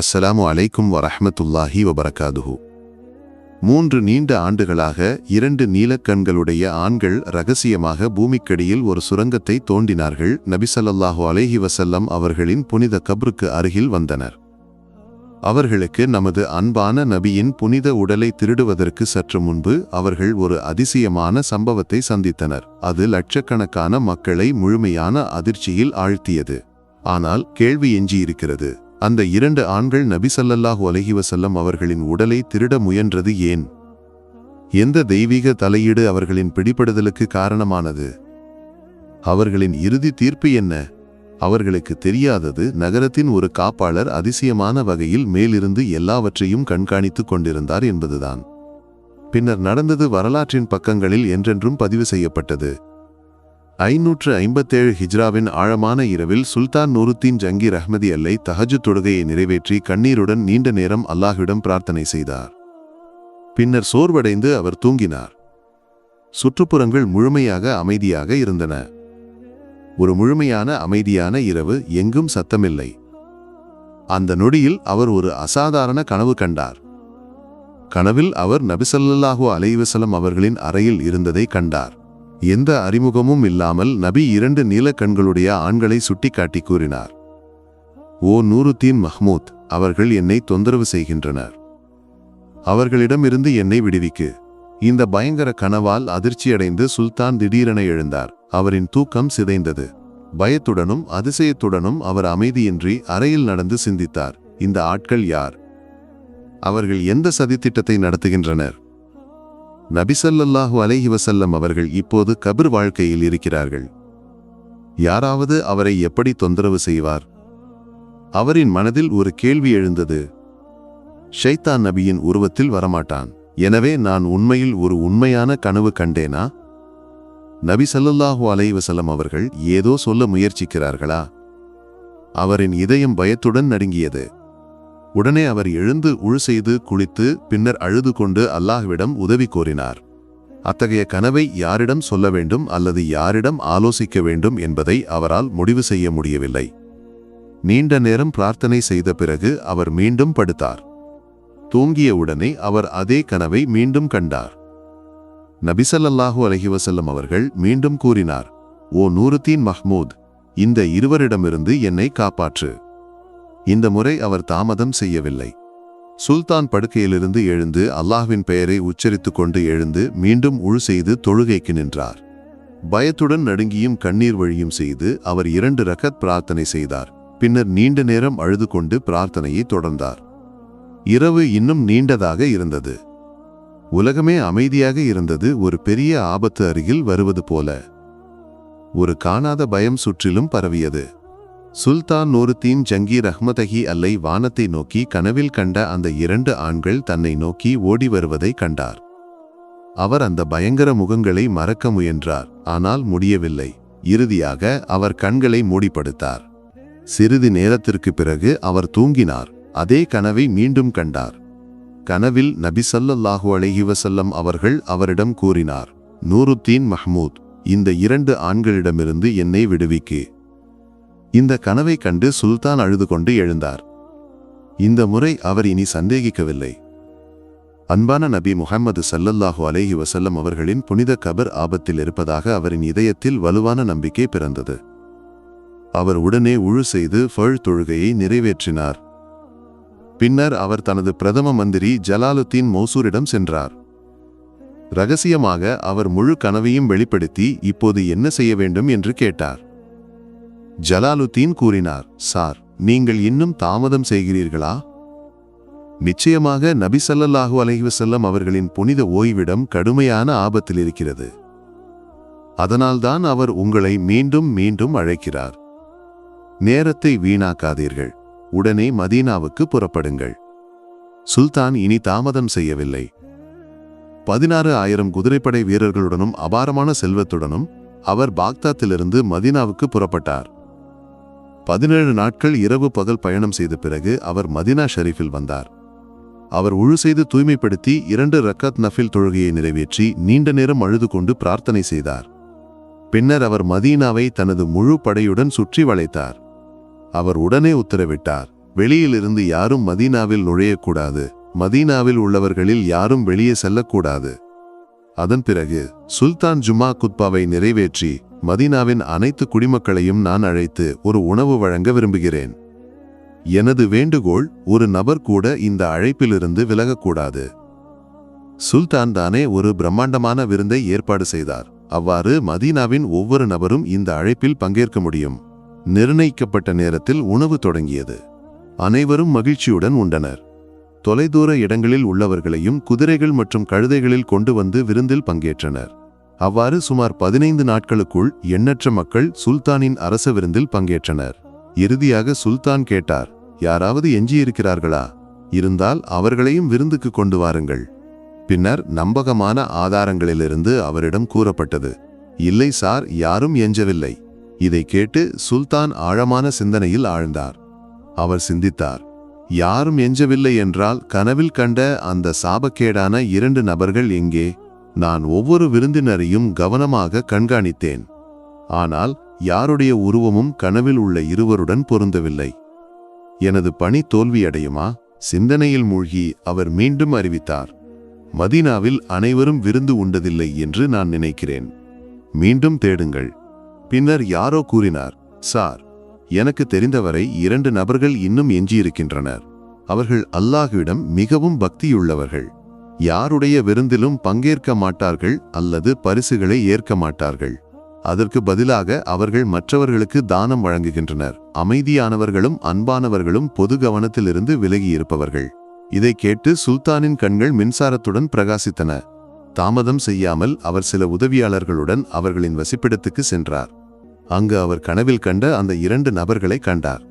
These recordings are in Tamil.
அஸ்ஸலாமு அலைக்கும் வரஹ்மத்துல்லாஹி வபரகாதுஹு. மூன்று நீண்ட ஆண்டுகளாக இரண்டு நீலக்கண்களுடைய ஆண்கள் ரகசியமாக பூமிக்கடியில் ஒரு சுரங்கத்தை தோண்டினார்கள். நபிசல்லாஹு அலேஹி வசல்லம் அவர்களின் புனித கப்ருக்கு அருகில் வந்தனர். அவர்களுக்கு நமது அன்பான நபியின் புனித உடலை திருடுவதற்கு சற்று முன்பு அவர்கள் ஒரு அதிசயமான சம்பவத்தை சந்தித்தனர். அது லட்சக்கணக்கான மக்களை முழுமையான அதிர்ச்சியில் ஆழ்த்தியது. ஆனால் கேள்வி எஞ்சியிருக்கிறது அந்த இரண்டு ஆண்கள் நபி ஸல்லல்லாஹு அலைஹி அவர்களின் உடலை திருட முயன்றது ஏன்? எந்த தெய்வீக தலையீடு அவர்களின் பிடிபடுதலுக்கு காரணமானது? அவர்களின் இறுதி தீர்ப்பு என்ன? அவர்களுக்கு தெரியாதது நகரத்தின் ஒரு காப்பாளர் அதிசயமான வகையில் மேலிருந்து எல்லாவற்றையும் கண்காணித்துக் கொண்டிருந்தார் என்பதுதான். பின்னர் நடந்தது வரலாற்றின் பக்கங்களில் என்றென்றும் பதிவு செய்யப்பட்டது. ஐநூற்று ஐம்பத்தேழு ஹிஜ்ராவின் ஆழமான இரவில் சுல்தான் நூருத்தீன் ஜங்கி ரஹ்மதி அல்லை தஹஜு தொழுகையை நிறைவேற்றி கண்ணீருடன் நீண்ட நேரம் அல்லாஹ்விடம் பிரார்த்தனை செய்தார். பின்னர் சோர்வடைந்து அவர் தூங்கினார். சுற்றுப்புறங்கள் முழுமையாக அமைதியாக இருந்தன. ஒரு முழுமையான அமைதியான இரவு எங்கும் சத்தமில்லை. அந்த நொடியில் அவர் ஒரு அசாதாரண கனவு கண்டார். கனவில் அவர் நபிசல்லாஹு அலைவசலம் அவர்களின் அறையில் இருந்ததை கண்டார். எந்த அறிமுகமும் இல்லாமல் நபி இரண்டு நீலக்கண்களுடைய ஆண்களை சுட்டிக்காட்டி கூறினார். ஓ நூருத்தீன் மஹ்மூத் அவர்கள் என்னை தொந்தரவு செய்கின்றனர். அவர்களிடமிருந்து என்னை விடுவிக்கு. இந்த பயங்கர கனவால் அதிர்ச்சியடைந்து சுல்தான் திடீரென எழுந்தார். அவரின் தூக்கம் சிதைந்தது. பயத்துடனும் அதிசயத்துடனும் அவர் அமைதியின்றி அறையில் நடந்து சிந்தித்தார். இந்த ஆட்கள் யார்? அவர்கள் எந்த சதித்திட்டத்தை நடத்துகின்றனர்? நபிசல்லாஹு அலைஹி வசல்லம் அவர்கள் இப்போது கபிர் வாழ்க்கையில் இருக்கிறார்கள். யாராவது அவரை எப்படி தொந்தரவு செய்வார்? அவரின் மனதில் ஒரு கேள்வி எழுந்தது. ஷைத்தான் நபியின் உருவத்தில் வரமாட்டான். எனவே நான் உண்மையில் ஒரு உண்மையான கனவு கண்டேனா? நபி சல்லுல்லாஹு அலைஹி அவர்கள் ஏதோ சொல்ல முயற்சிக்கிறார்களா? அவரின் இதயம் பயத்துடன் நடுங்கியது. உடனே அவர் எழுந்து உழு செய்து குளித்து பின்னர் அழுது கொண்டு அல்லாஹ்விடம் உதவி கோரினார். அத்தகைய கனவை யாரிடம் சொல்ல வேண்டும் அல்லது யாரிடம் ஆலோசிக்க வேண்டும் என்பதை அவரால் முடிவு செய்ய முடியவில்லை. நீண்ட நேரம் பிரார்த்தனை செய்த பிறகு அவர் மீண்டும் படுத்தார். தூங்கிய உடனே அவர் அதே கனவை மீண்டும் கண்டார். நபிசல்லாஹு அலஹிவசல்லம் அவர்கள் மீண்டும் கூறினார் ஓ நூருத்தீன் மஹ்மூத் இந்த இருவரிடமிருந்து என்னை காப்பாற்று. இந்த முறை அவர் தாமதம் செய்யவில்லை. சுல்தான் படுக்கையிலிருந்து எழுந்து அல்லாஹ்வின் பெயரை உச்சரித்துக் கொண்டு எழுந்து மீண்டும் உழு செய்து தொழுகைக்கு நின்றார். பயத்துடன் நடுங்கியும் கண்ணீர் வழியும் செய்து அவர் இரண்டு ரகத் பிரார்த்தனை செய்தார். பின்னர் நீண்ட நேரம் அழுது கொண்டு பிரார்த்தனையை தொடர்ந்தார். இரவு இன்னும் நீண்டதாக இருந்தது. உலகமே அமைதியாக இருந்தது. ஒரு பெரிய ஆபத்து அருகில் வருவது போல. ஒரு காணாத பயம் சுற்றிலும் பரவியது. சுல்தான் நூருத்தீன் ஜங்கீர் அஹ்மதகி அல்லை வானத்தை நோக்கி கனவில் கண்ட அந்த இரண்டு ஆண்கள் தன்னை நோக்கி ஓடி வருவதை கண்டார். அவர் அந்த பயங்கர முகங்களை மறக்க முயன்றார் ஆனால் முடியவில்லை. இறுதியாக அவர் கண்களை மூடிப்படுத்தார். சிறிது நேரத்திற்கு பிறகு அவர் தூங்கினார். அதே கனவை மீண்டும் கண்டார். கனவில் நபி அலஹிவசல்லம் அவர்கள் அவரிடம் கூறினார் நூருத்தீன் மஹ்மூத் இந்த இரண்டு ஆண்களிடமிருந்து என்னை விடுவிக்கு. இந்த கனவை கண்டு சுல்தான் அழுது கொண்டு எழுந்தார். இந்த முறை அவர் இனி சந்தேகிக்கவில்லை. அன்பான நபி முகமது சல்லல்லாஹு அலேஹி வசல்லம் அவர்களின் புனித கபர் ஆபத்தில் இருப்பதாக அவரின் இதயத்தில் வலுவான நம்பிக்கை பிறந்தது. அவர் உடனே உழு செய்து ஃபழ் தொழுகையை நிறைவேற்றினார். பின்னர் அவர் தனது பிரதம மந்திரி ஜலாலுத்தீன் மோசூரிடம் சென்றார். ரகசியமாக அவர் முழு கனவையும் வெளிப்படுத்தி இப்போது என்ன செய்ய வேண்டும் என்று கேட்டார். ஜலாலுத்தீன் கூறினார் சார் நீங்கள் இன்னும் தாமதம் செய்கிறீர்களா? நிச்சயமாக நபி ஸல்லல்லாஹு அலைஹி அவர்களின் புனித ஓய்விடம் கடுமையான ஆபத்தில் இருக்கிறது. அதனால்தான் அவர் உங்களை மீண்டும் மீண்டும் அழைக்கிறார். நேரத்தை வீணாக்காதீர்கள். உடனே மதீனாவுக்கு புறப்படுங்கள். சுல்தான் இனி தாமதம் செய்யவில்லை. பதினாறு ஆயிரம் குதிரைப்படை வீரர்களுடனும் அபாரமான செல்வத்துடனும் அவர் பாக்தாத்திலிருந்து மதீனாவுக்கு புறப்பட்டார். பதினேழு நாட்கள் இரவு பகல் பயணம் செய்த பிறகு அவர் மதினா ஷெரீஃபில் வந்தார். அவர் உழு செய்து தூய்மைப்படுத்தி இரண்டு ரக்கத் நஃபில் தொழுகையை நிறைவேற்றி நீண்ட நேரம் அழுது கொண்டு பிரார்த்தனை செய்தார். பின்னர் அவர் மதீனாவை தனது முழு படையுடன் சுற்றி வளைத்தார். அவர் உடனே உத்தரவிட்டார் வெளியிலிருந்து யாரும் மதீனாவில் நுழையக்கூடாது மதீனாவில் உள்ளவர்களில் யாரும் வெளியே செல்லக்கூடாது. அதன் பிறகு சுல்தான் ஜுமா குத்பாவை நிறைவேற்றி மதீனாவின் அனைத்து குடிமக்களையும் நான் அழைத்து ஒரு உணவு வழங்க விரும்புகிறேன். எனது வேண்டுகோள் ஒரு நபர் கூட இந்த அழைப்பிலிருந்து விலகக்கூடாது. சுல்தான் தானே ஒரு பிரம்மாண்டமான விருந்தை ஏற்பாடு செய்தார். அவ்வாறு மதீனாவின் ஒவ்வொரு நபரும் இந்த அழைப்பில் பங்கேற்க முடியும். நிர்ணயிக்கப்பட்ட நேரத்தில் உணவு தொடங்கியது. அனைவரும் மகிழ்ச்சியுடன் உண்டனர். தொலைதூர இடங்களில் உள்ளவர்களையும் குதிரைகள் மற்றும் கழுதைகளில் கொண்டு வந்து விருந்தில் பங்கேற்றனர். அவ்வாறு சுமார் பதினைந்து நாட்களுக்குள் எண்ணற்ற மக்கள் சுல்தானின் அரச விருந்தில் பங்கேற்றனர். இறுதியாக சுல்தான் கேட்டார் யாராவது எஞ்சியிருக்கிறார்களா? இருந்தால் அவர்களையும் விருந்துக்கு கொண்டு வாருங்கள். பின்னர் நம்பகமான ஆதாரங்களிலிருந்து அவரிடம் கூறப்பட்டது இல்லை சார் யாரும் எஞ்சவில்லை. இதை கேட்டு சுல்தான் ஆழமான சிந்தனையில் ஆழ்ந்தார். அவர் சிந்தித்தார் யாரும் எஞ்சவில்லை என்றால் கனவில் கண்ட அந்த சாபக்கேடான இரண்டு நபர்கள் எங்கே? நான் ஒவ்வொரு விருந்தினரையும் கவனமாக கண்காணித்தேன். ஆனால் யாருடைய உருவமும் கனவில் உள்ள இருவருடன் பொருந்தவில்லை. எனது பணி தோல்வியடையுமா? சிந்தனையில் மூழ்கி அவர் மீண்டும் அறிவித்தார். மதீனாவில் அனைவரும் விருந்து உண்டதில்லை என்று நான் நினைக்கிறேன். மீண்டும் தேடுங்கள். பின்னர் யாரோ கூறினார் சார் எனக்கு தெரிந்தவரை இரண்டு நபர்கள் இன்னும் எஞ்சியிருக்கின்றனர். அவர்கள் அல்லாஹுவிடம் மிகவும் பக்தியுள்ளவர்கள். யாருடைய விருந்திலும் பங்கேற்க மாட்டார்கள் அல்லது பரிசுகளை ஏற்க மாட்டார்கள். அதற்கு பதிலாக அவர்கள் மற்றவர்களுக்கு தானம் வழங்குகின்றனர். அமைதியானவர்களும் அன்பானவர்களும் பொது கவனத்திலிருந்து விலகியிருப்பவர்கள். இதை கேட்டு சுல்தானின் கண்கள் மின்சாரத்துடன் பிரகாசித்தன. தாமதம் செய்யாமல் அவர் சில உதவியாளர்களுடன் அவர்களின் வசிப்பிடத்துக்கு சென்றார். அங்கு அவர் கனவில் கண்ட அந்த இரண்டு நபர்களை கண்டார்.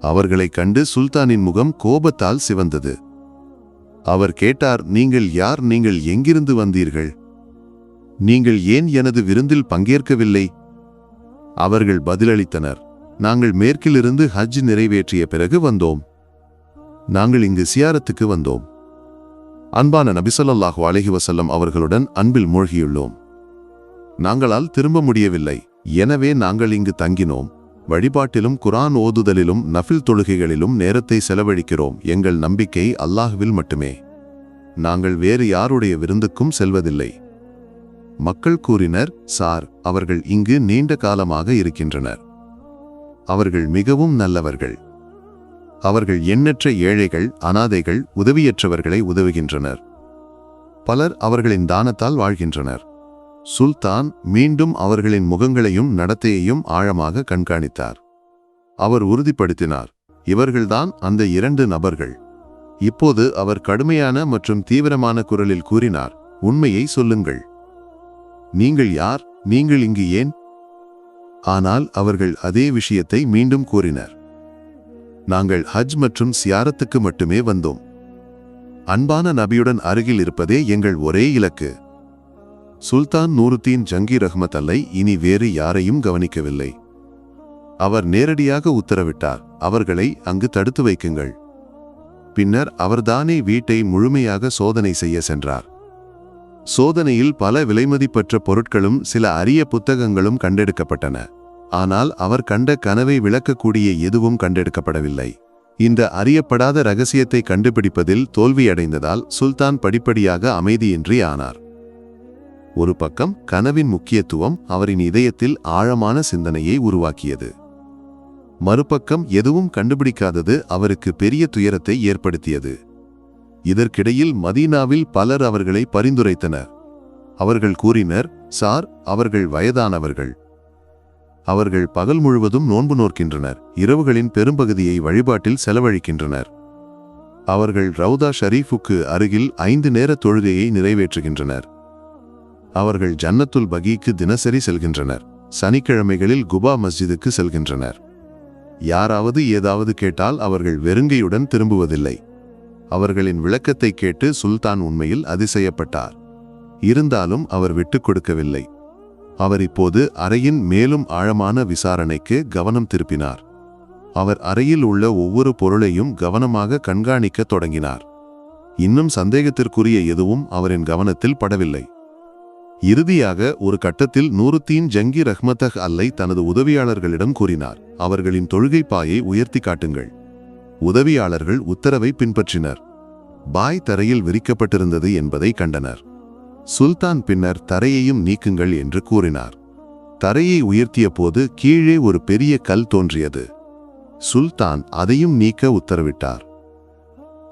அவர்களைக் கண்டு சுல்தானின் முகம் கோபத்தால் சிவந்தது. அவர் கேட்டார் நீங்கள் யார்? நீங்கள் எங்கிருந்து வந்தீர்கள்? நீங்கள் ஏன் எனது விருந்தில் பங்கேற்கவில்லை? அவர்கள் பதிலளித்தனர் நாங்கள் மேற்கிலிருந்து ஹஜ் நிறைவேற்றிய பிறகு வந்தோம். நாங்கள் இங்கு சியாரத்துக்கு வந்தோம். அன்பான நபிசல்லாஹு அலஹி வசல்லம் அவர்களுடன் அன்பில் மூழ்கியுள்ளோம். நாங்களால் திரும்ப முடியவில்லை. எனவே நாங்கள் இங்கு தங்கினோம். வழிபாட்டிலும் குரான் ஓதுதலிலும் நஃபில் தொழுகைகளிலும் நேரத்தை செலவழிக்கிறோம். எங்கள் நம்பிக்கை அல்லாஹுவில் மட்டுமே. நாங்கள் வேறு யாருடைய விருந்துக்கும் செல்வதில்லை. மக்கள் கூறினர் சார் அவர்கள் இங்கு நீண்ட காலமாக இருக்கின்றனர். அவர்கள் மிகவும் நல்லவர்கள். அவர்கள் எண்ணற்ற ஏழைகள் அனாதைகள் உதவியற்றவர்களை உதவுகின்றனர். பலர் அவர்களின் தானத்தால் வாழ்கின்றனர். சுல்தான் மீண்டும் அவர்களின் முகங்களையும் நடத்தையையும் ஆழமாக கண்காணித்தார். அவர் உறுதிப்படுத்தினார் இவர்கள்தான் அந்த இரண்டு நபர்கள். இப்போது அவர் கடுமையான மற்றும் தீவிரமான குரலில் கூறினார் உண்மையை சொல்லுங்கள். நீங்கள் யார்? நீங்கள் இங்கு ஏன்? ஆனால் அவர்கள் அதே விஷயத்தை மீண்டும் கூறினர். நாங்கள் ஹஜ் மற்றும் சியாரத்துக்கு மட்டுமே வந்தோம். அன்பான நபியுடன் அருகில் இருப்பதே எங்கள் ஒரே இலக்கு. சுல்தான் நூருத்தீன் ஜங்கீர் ரஹ்மத் அல்லை இனி வேறு யாரையும் கவனிக்கவில்லை. அவர் நேரடியாக உத்தரவிட்டார் அவர்களை அங்கு தடுத்து வைக்குங்கள். பின்னர் அவர்தானே வீட்டை முழுமையாக சோதனை செய்ய சென்றார். சோதனையில் பல விலைமதிப்பற்ற பொருட்களும் சில அரிய புத்தகங்களும் கண்டெடுக்கப்பட்டன. ஆனால் அவர் கண்ட கனவை விளக்கக்கூடிய எதுவும் கண்டெடுக்கப்படவில்லை. இந்த அறியப்படாத ரகசியத்தை கண்டுபிடிப்பதில் தோல்வியடைந்ததால் சுல்தான் படிப்படியாக அமைதியின்றி ஆனார். ஒரு பக்கம் கனவின் முக்கியத்துவம் அவரின் இதயத்தில் ஆழமான சிந்தனையை உருவாக்கியது. மறுபக்கம் எதுவும் கண்டுபிடிக்காதது அவருக்கு பெரிய துயரத்தை ஏற்படுத்தியது. இதற்கிடையில் மதீனாவில் பலர் அவர்களை பரிந்துரைத்தனர். அவர்கள் கூறினர் சார் அவர்கள் வயதானவர்கள். அவர்கள் பகல் முழுவதும் நோன்பு நோக்கின்றனர் இரவுகளின் பெரும்பகுதியை வழிபாட்டில் செலவழிக்கின்றனர். அவர்கள் ரவுதா ஷரீஃபுக்கு அருகில் ஐந்து நேர தொழுகையை நிறைவேற்றுகின்றனர். அவர்கள் ஜன்னத்துல் பகிக்கு தினசரி செல்கின்றனர். சனிக்கிழமைகளில் குபா மஸ்ஜிதுக்கு செல்கின்றனர். யாராவது ஏதாவது கேட்டால் அவர்கள் வெறுங்கையுடன் திரும்புவதில்லை. அவர்களின் விளக்கத்தை கேட்டு சுல்தான் உண்மையில் அதிசயப்பட்டார். இருந்தாலும் அவர் விட்டுக் கொடுக்கவில்லை. அவர் இப்போது அறையின் மேலும் ஆழமான விசாரணைக்கு கவனம் திருப்பினார். அவர் அறையில் உள்ள ஒவ்வொரு பொருளையும் கவனமாக கண்காணிக்கத் தொடங்கினார். இன்னும் சந்தேகத்திற்குரிய எதுவும் அவரின் கவனத்தில் படவில்லை. இறுதியாக ஒரு கட்டத்தில் நூறுத்தீன் ஜங்கி ரஹ்மத்தஹ் அல்லை தனது உதவியாளர்களிடம் கூறினார். அவர்களின் தொழுகை பாயை உயர்த்தி காட்டுங்கள். உதவியாளர்கள் உத்தரவை பின்பற்றினர். பாய் தரையில் விரிக்கப்பட்டிருந்தது என்பதை கண்டனர். சுல்தான் பின்னர் தரையையும் நீக்குங்கள் என்று கூறினார். தரையை உயர்த்திய போது கீழே ஒரு பெரிய கல் தோன்றியது. சுல்தான் அதையும் நீக்க உத்தரவிட்டார்.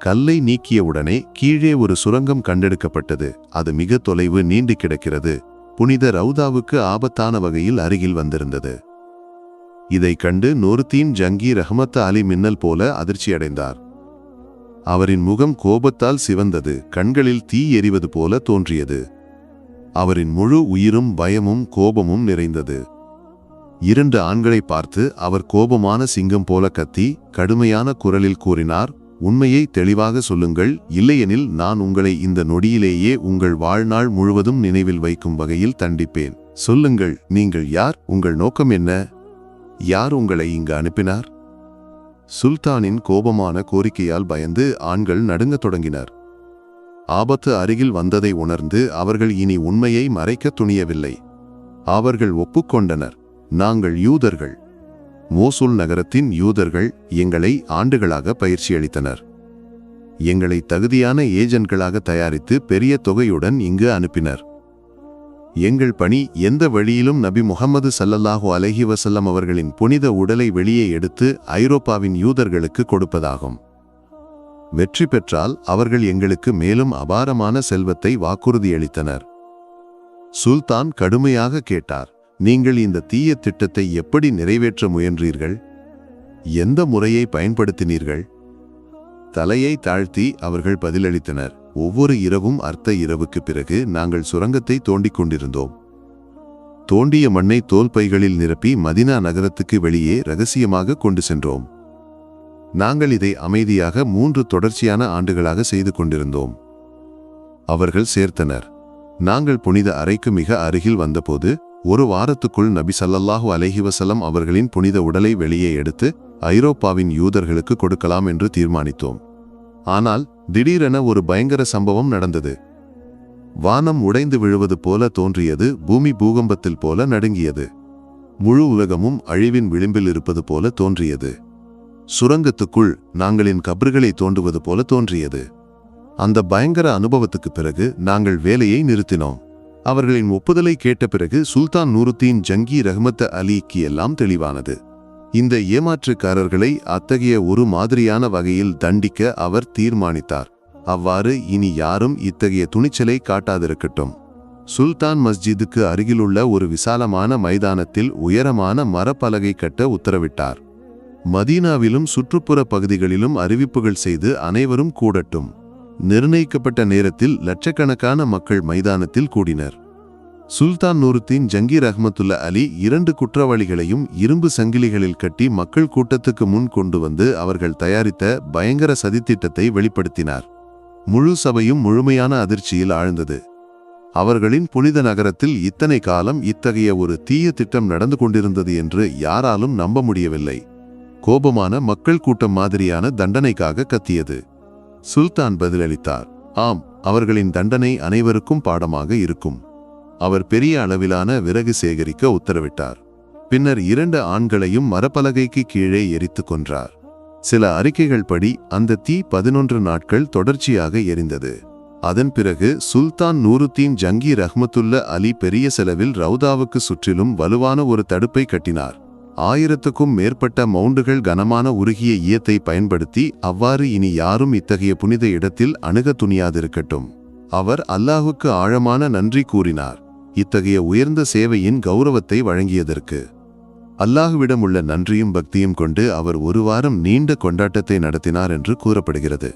கல்லை நீக்கியவுடனே கீழே ஒரு சுரங்கம் கண்டெடுக்கப்பட்டது. அது மிக தொலைவு நீண்டு கிடக்கிறது. புனித ரவுதாவுக்கு ஆபத்தான வகையில் அருகில் வந்திருந்தது. இதை கண்டு நொருத்தீன் ஜங்கி ரஹமத் அலி மின்னல் போல அதிர்ச்சியடைந்தார். அவரின் முகம் கோபத்தால் சிவந்தது கண்களில் தீ எறிவது போல தோன்றியது. அவரின் முழு உயிரும் பயமும் கோபமும் நிறைந்தது. இரண்டு ஆண்களை பார்த்து அவர் கோபமான சிங்கம் போல கத்தி கடுமையான குரலில் கூறினார் உண்மையை தெளிவாக சொல்லுங்கள். இல்லையெனில் நான் உங்களை இந்த நொடியிலேயே உங்கள் வாழ்நாள் முழுவதும் நினைவில் வைக்கும் வகையில் தண்டிப்பேன். சொல்லுங்கள் நீங்கள் யார்? உங்கள் நோக்கம் என்ன? யார் உங்களை இங்கு அனுப்பினார்? சுல்தானின் கோபமான கோரிக்கையால் பயந்து ஆண்கள் நடுங்கத் தொடங்கினர். ஆபத்து அருகில் வந்ததை உணர்ந்து அவர்கள் இனி உண்மையை மறைக்கத் துணியவில்லை. அவர்கள் ஒப்புக்கொண்டனர். நாங்கள் யூதர்கள். மோசூல் நகரத்தின் யூதர்கள் எங்களை ஆண்டுகளாக பயிற்சியளித்தனர். எங்களை தகுதியான ஏஜென்ட்களாக தயாரித்து பெரிய தொகையுடன் இங்கு அனுப்பினர். எங்கள் பணி எந்த வழியிலும் நபி முகமது சல்லல்லாஹு அலஹி வசல்லம் அவர்களின் புனித உடலை வெளியே எடுத்து ஐரோப்பாவின் யூதர்களுக்கு கொடுப்பதாகும். வெற்றி பெற்றால் அவர்கள் எங்களுக்கு மேலும் அபாரமான செல்வத்தை வாக்குறுதியளித்தனர். சுல்தான் கடுமையாக கேட்டார். நீங்கள் இந்த தீய திட்டத்தை எப்படி நிறைவேற்ற முயன்றீர்கள்? எந்த முறையை பயன்படுத்தினீர்கள்? தலையை தாழ்த்தி அவர்கள் பதிலளித்தனர். ஒவ்வொரு இரவும் அர்த்த இரவுக்கு பிறகு நாங்கள் சுரங்கத்தை தோண்டிக் கொண்டிருந்தோம். தோண்டிய மண்ணை தோல் பைகளில் நிரப்பி மதினா நகரத்துக்கு வெளியே ரகசியமாக கொண்டு சென்றோம். நாங்கள் இதை அமைதியாக மூன்று தொடர்ச்சியான ஆண்டுகளாக செய்து கொண்டிருந்தோம். அவர்கள் சேர்த்தனர். நாங்கள் புனித அறைக்கு மிக அருகில் வந்தபோது ஒரு வாரத்துக்குள் நபி சல்லல்லாஹு அலைஹி அவர்களின் புனித உடலை வெளியே எடுத்து ஐரோப்பாவின் யூதர்களுக்கு கொடுக்கலாம் என்று தீர்மானித்தோம். ஆனால் திடீரென ஒரு பயங்கர சம்பவம் நடந்தது. வானம் உடைந்து விழுவது போல தோன்றியது பூமி பூகம்பத்தில் போல நடுங்கியது. முழு உலகமும் அழிவின் விளிம்பில் இருப்பது போல தோன்றியது. சுரங்கத்துக்குள் நாங்களின் கபறுகளை தோண்டுவது போல தோன்றியது. அந்த பயங்கர அனுபவத்துக்கு பிறகு நாங்கள் வேலையை நிறுத்தினோம். அவர்களின் ஒப்புதலை கேட்ட பிறகு சுல்தான் நூருத்தீன் ஜங்கி ரஹ்மத் அலிக்கு எல்லாம் தெளிவானது. இந்த ஏமாற்றுக்காரர்களை அத்தகைய ஒரு மாதிரியான வகையில் தண்டிக்க அவர் தீர்மானித்தார். அவ்வாறு இனி யாரும் இத்தகைய துணிச்சலை காட்டாதிருக்கட்டும். சுல்தான் மஸ்ஜிதுக்கு அருகிலுள்ள ஒரு விசாலமான மைதானத்தில் உயரமான மரப்பலகை கட்ட உத்தரவிட்டார். மதீனாவிலும் சுற்றுப்புற பகுதிகளிலும் அறிவிப்புகள் செய்து அனைவரும் கூடட்டும். நிர்ணயிக்கப்பட்ட நேரத்தில் லட்சக்கணக்கான மக்கள் மைதானத்தில் கூடினர். சுல்தான் நூருத்தீன் ஜங்கீர் அஹமத்துல்லா அலி இரண்டு குற்றவாளிகளையும் இரும்பு சங்கிலிகளில் கட்டி மக்கள் கூட்டத்துக்கு முன் கொண்டு வந்து அவர்கள் தயாரித்த பயங்கர சதித்திட்டத்தை வெளிப்படுத்தினார். முழு சபையும் முழுமையான அதிர்ச்சியில் ஆழ்ந்தது. அவர்களின் புனித நகரத்தில் இத்தனை காலம் இத்தகைய ஒரு தீய திட்டம் நடந்து கொண்டிருந்தது என்று யாராலும் நம்ப முடியவில்லை. கோபமான மக்கள் கூட்டம் மாதிரியான தண்டனைக்காக கத்தியது. சுல்தான் பதிலளித்தார் ஆம் அவர்களின் தண்டனை அனைவருக்கும் பாடமாக இருக்கும். அவர் பெரிய அளவிலான விறகு சேகரிக்க உத்தரவிட்டார். பின்னர் இரண்டு ஆண்களையும் மரப்பலகைக்கு கீழே எரித்துக் கொன்றார். சில அறிக்கைகள் படி அந்த தீ பதினொன்று நாட்கள் தொடர்ச்சியாக எரிந்தது. அதன் பிறகு சுல்தான் நூருத்தீன் ஜங்கி ரஹ்மத்துல்ல அலி பெரிய செலவில் ரவுதாவுக்கு சுற்றிலும் வலுவான ஒரு தடுப்பை கட்டினார். ஆயிரத்துக்கும் மேற்பட்ட மவுண்டுகள் கனமான உருகிய ஈயத்தை பயன்படுத்தி அவ்வாறு இனி யாரும் இத்தகைய புனித இடத்தில் அணுக துணியாதிருக்கட்டும். அவர் அல்லாஹுக்கு ஆழமான நன்றி கூறினார். இத்தகைய உயர்ந்த சேவையின் கௌரவத்தை வழங்கியதற்கு. அல்லாஹுவிடம் உள்ள நன்றியும் பக்தியும் கொண்டு அவர் ஒரு வாரம் நீண்ட கொண்டாட்டத்தை நடத்தினார் என்று கூறப்படுகிறது.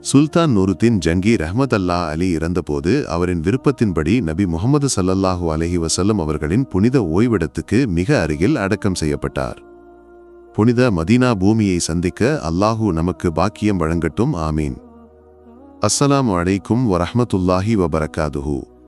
சுல்தான் நூருத்தின் ஜங்கீர் அஹ்மத் அல்லா அலி இறந்தபோது அவரின் விருப்பத்தின்படி நபி முகமது சல்லல்லாஹு அலஹி வசல்லம் அவர்களின் புனித ஓய்விடத்துக்கு மிக அருகில் அடக்கம் செய்யப்பட்டார். புனித மதீனா பூமியை சந்திக்க அல்லாஹு நமக்கு பாக்கியம் வழங்கட்டும் ஆமீன். அஸ்ஸலாம் அலைக்கும் வரஹமத்துல்லாஹி வபரகாதுஹு.